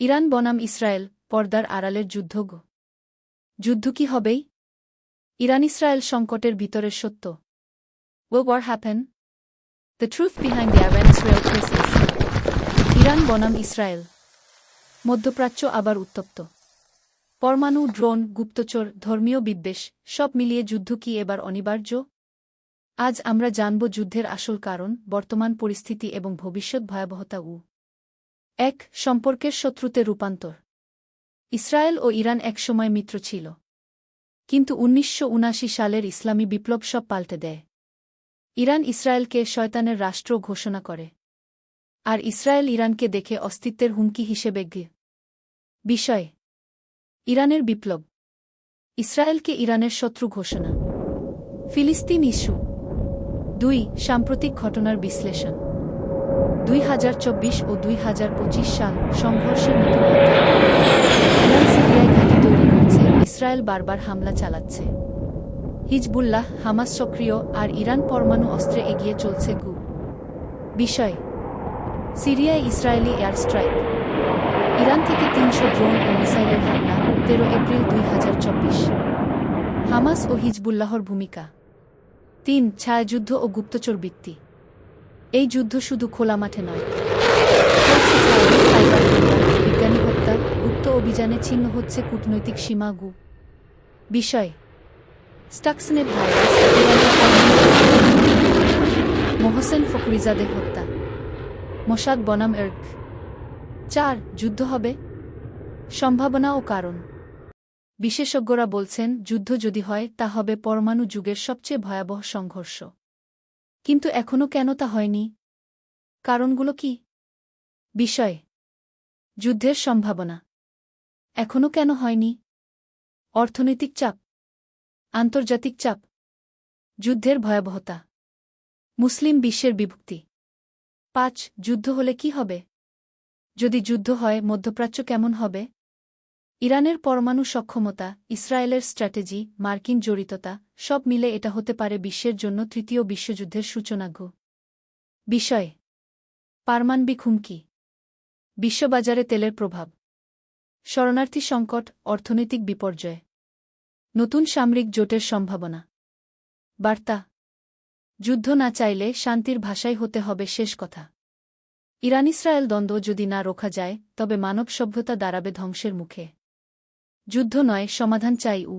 Iran বনাম Israel, পর্দার আড়ালের যুদ্ধ গো। যুদ্ধ কি হবেই ইরান ইসরায়েল সংকটের ভিতরের সত্য ও war happen? The the Iran-Israel crisis. Iran বনাম ইসরায়েল মধ্যপ্রাচ্য আবার উত্তপ্ত পরমাণু, ড্রোন, গুপ্তচর, ধর্মীয় বিদ্বেষ, সব মিলিয়ে যুদ্ধ কি এবার অনিবার্য আজ আমরা জানব যুদ্ধের আসল কারণ, বর্তমান পরিস্থিতি এবং ভবিষ্যৎ ভয়াবহতা উ এক সম্পর্কের শত্রুতে রূপান্তর। ইসরায়েল ও ইরান একসময় মিত্র ছিল। কিন্তু উনিশশো সালের ইসলামী বিপ্লব সব পাল্টে দেয়। ইরান ইসরায়েলকে শয়তানের রাষ্ট্র ঘোষণা করে। আর ইসরায়েল ইরানকে দেখে অস্তিত্বের হুমকি হিসেবে গে। বিষয়, ইরানের বিপ্লব। ইসরায়েলকে ইরানের শত্রু ঘোষণা। ফিলিস্তিন ইস্যু। দুই, সাম্প্রতিক ঘটনার বিশ্লেষণ। দুই হাজার চব্বিশ ও দুই হাজার পঁচিশ সাল সংঘর্ষের নতুন। সিরিয়ায় ঘাঁটি তৈরি করছে, ইসরায়েল বারবার হামলা চালাচ্ছে। হিজবুল্লাহ, হামাস সক্রিয় আর ইরান পরমাণু অস্ত্রে এগিয়ে চলছে গু। বিষয়, সিরিয়ায় ইসরায়েলি এয়ার স্ট্রাইক। ইরান থেকে তিনশো ড্রোন ও মিসাইলের হামলা, তেরো এপ্রিল দুই হাজার চব্বিশ। হামাস ও হিজবুল্লাহর ভূমিকা। তিন, ছায়াযুদ্ধ ও গুপ্তচর বৃত্তি। এই যুদ্ধ শুধু খোলা মাঠে নয়। বিজ্ঞানী হত্যা, গুপ্ত অভিযানে ছিন্ন হচ্ছে কূটনৈতিক সীমা গু বিষয় ইরানের মোহসেন ফখরিজাদে হত্যা। মোসাদ বনাম এর্ক, চার, যুদ্ধ হবে? সম্ভাবনা ও কারণ। বিশেষজ্ঞরা বলছেন, যুদ্ধ যদি হয়, তা হবে পরমাণু যুগের সবচেয়ে ভয়াবহ সংঘর্ষ। কিন্তু এখনও কেন তা হয়নি? কারণগুলো কি? বিষয়। যুদ্ধের সম্ভাবনা। এখনও কেন হয়নি? অর্থনৈতিক চাপ। আন্তর্জাতিক চাপ। যুদ্ধের ভয়াবহতা। মুসলিম বিশ্বের বিভক্তি। পাঁচ, যুদ্ধ হলে কি হবে? যদি যুদ্ধ হয়, মধ্যপ্রাচ্য কেমন হবে? ইরানের পরমাণু সক্ষমতা, ইসরায়েলের স্ট্র্যাটেজি, মার্কিন জড়িততা, সব মিলে এটা হতে পারে বিশ্বের জন্য তৃতীয় বিশ্বযুদ্ধের সূচনা গো বিষয়, পারমাণবিক হুমকি। বিশ্ববাজারে তেলের প্রভাব। শরণার্থী সংকট, অর্থনৈতিক বিপর্যয়। নতুন সামরিক জোটের সম্ভাবনা। বার্তা, যুদ্ধ না চাইলে শান্তির ভাষাই হতে হবে শেষ কথা। ইরান ইসরায়েল দ্বন্দ্ব যদি না রোখা যায়, তবে মানব সভ্যতা দাঁড়াবে ধ্বংসের মুখে। যুদ্ধ নয় সমাধান চাই উ।